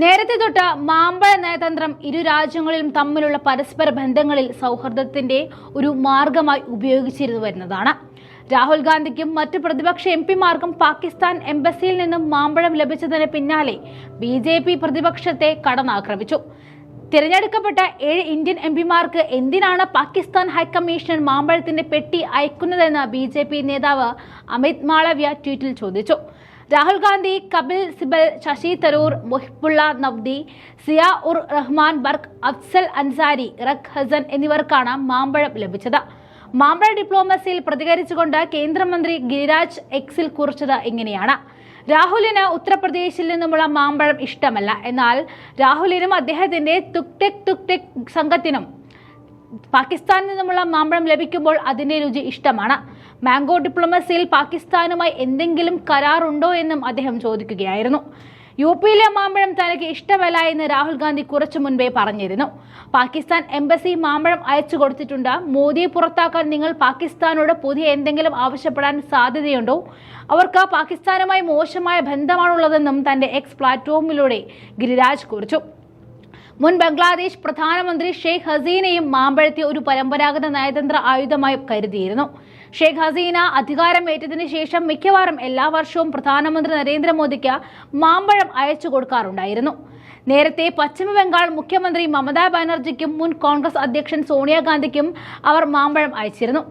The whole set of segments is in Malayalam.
നേരത്തെ തൊട്ട് മാമ്പഴ നയതന്ത്രം ഇരു രാജ്യങ്ങളിലും തമ്മിലുള്ള പരസ്പര ബന്ധങ്ങളിൽ സൗഹൃദത്തിന്റെ ഒരു മാർഗമായി ഉപയോഗിച്ചിരുന്നു വരുന്നതാണ്. രാഹുൽ ഗാന്ധിക്കും മറ്റ് പ്രതിപക്ഷ എം പിമാർക്കും പാകിസ്ഥാൻ എംബസിയിൽ നിന്നും മാമ്പഴം ലഭിച്ചതിന് പിന്നാലെ ബി ജെ പി പ്രതിപക്ഷത്തെ കടന്നാക്രമിച്ചു. തിരഞ്ഞെടുക്കപ്പെട്ട ഏഴ് ഇന്ത്യൻ എം പിമാർക്ക് എന്തിനാണ് പാകിസ്ഥാൻ ഹൈക്കമ്മീഷൻ മാമ്പഴത്തിന്റെ പെട്ടി അയക്കുന്നതെന്ന് ബി ജെ പി നേതാവ് അമിത് മാളവ്യ ട്വീറ്റിൽ ചോദിച്ചു. രാഹുൽ ഗാന്ധി കപിൽ സിബൽ ശശി തരൂർ മൊഹിബുള്ള നവ്ദി സിയ ഉർ റഹ്മാൻ ബർഗ് അഫ്സൽ അൻസാരി റഖ് ഹസൻ എന്നിവർക്കാണ് മാമ്പഴം ലഭിച്ചത്. മാമ്പഴ ഡിപ്ലോമസിയിൽ പ്രതികരിച്ചുകൊണ്ട് കേന്ദ്രമന്ത്രി ഗിരിരാജ് എക്സിൽ കുറിച്ചത് ഇങ്ങനെയാണ്. രാഹുലിന് ഉത്തർപ്രദേശിൽ നിന്നുമുള്ള മാമ്പഴം ഇഷ്ടമല്ല. എന്നാൽ രാഹുലിനും അദ്ദേഹത്തിന്റെ തുക് ടെക് തുക് സംഘത്തിനും പാകിസ്ഥാനിൽ നിന്നുമുള്ള മാമ്പഴം ലഭിക്കുമ്പോൾ അതിന്റെ രുചി ഇഷ്ടമാണ്. മാംഗോ ഡിപ്ലോമസിയിൽ പാകിസ്ഥാനുമായി എന്തെങ്കിലും കരാറുണ്ടോ എന്നും അദ്ദേഹം ചോദിക്കുകയായിരുന്നു. യു പിയിലെ മാമ്പഴം തനിക്ക് ഇഷ്ടമല്ല എന്ന് രാഹുൽ ഗാന്ധി കുറച്ചു മുൻപേ പറഞ്ഞിരുന്നു. പാകിസ്ഥാൻ എംബസി മാമ്പഴം അയച്ചു കൊടുത്തിട്ടുണ്ട്. മോദിയെ പുറത്താക്കാൻ നിങ്ങൾ പാകിസ്ഥാനോട് പുതിയ എന്തെങ്കിലും ആവശ്യപ്പെടാൻ സാധ്യതയുണ്ടോ? അവർക്ക് പാകിസ്ഥാനുമായി മോശമായ ബന്ധമാണുള്ളതെന്നും തന്റെ എക്സ് പ്ലാറ്റ്ഫോമിലൂടെ ഗിരിരാജ് കുറിച്ചു. മുൻ ബംഗ്ലാദേശ് പ്രധാനമന്ത്രി ഷെയ്ഖ് ഹസീനയും മാമ്പഴത്തെ ഒരു പരമ്പരാഗത നയതന്ത്ര ആയുധമായി കരുതിയിരുന്നു. ഷെയ്ഖ് ഹസീന അധികാരമേറ്റതിനു ശേഷം മിക്കവാറും എല്ലാ വർഷവും പ്രധാനമന്ത്രി നരേന്ദ്രമോദിക്ക് മാമ്പഴം അയച്ചു കൊടുക്കാറുണ്ടായിരുന്നു. നേരത്തെ പശ്ചിമബംഗാൾ മുഖ്യമന്ത്രി മമതാ ബാനർജിക്കും മുൻ കോൺഗ്രസ് അധ്യക്ഷൻ സോണിയാഗാന്ധിക്കും അവർ മാമ്പഴം അയച്ചിരുന്നു.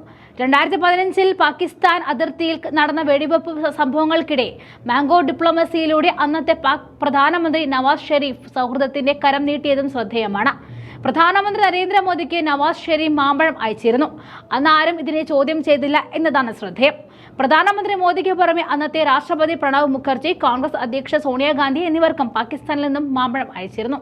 രണ്ടായിരത്തി പതിനഞ്ചിൽ പാകിസ്ഥാൻ അതിർത്തിയിൽ നടന്ന വെടിവെപ്പ് സംഭവങ്ങൾക്കിടെ മാംഗോ ഡിപ്ലോമസിയിലൂടെ അന്നത്തെ പാക് പ്രധാനമന്ത്രി നവാസ് ഷെരീഫ് സൗഹൃദത്തിന്റെ കരം നീട്ടിയതും ശ്രദ്ധേയമാണ്. പ്രധാനമന്ത്രി നരേന്ദ്രമോദിക്ക് നവാസ് ഷെരീഫ് മാമ്പഴം അയച്ചിരുന്നു. അന്ന് ആരും ഇതിനെ ചോദ്യം ചെയ്തില്ല എന്നതാണ് ശ്രദ്ധേയം. പ്രധാനമന്ത്രി മോദിക്ക് പുറമെ അന്നത്തെ രാഷ്ട്രപതി പ്രണബ് മുഖർജി കോൺഗ്രസ് അധ്യക്ഷ സോണിയാഗാന്ധി എന്നിവർക്കും പാകിസ്ഥാനിൽ നിന്നും മാമ്പഴം അയച്ചിരുന്നു.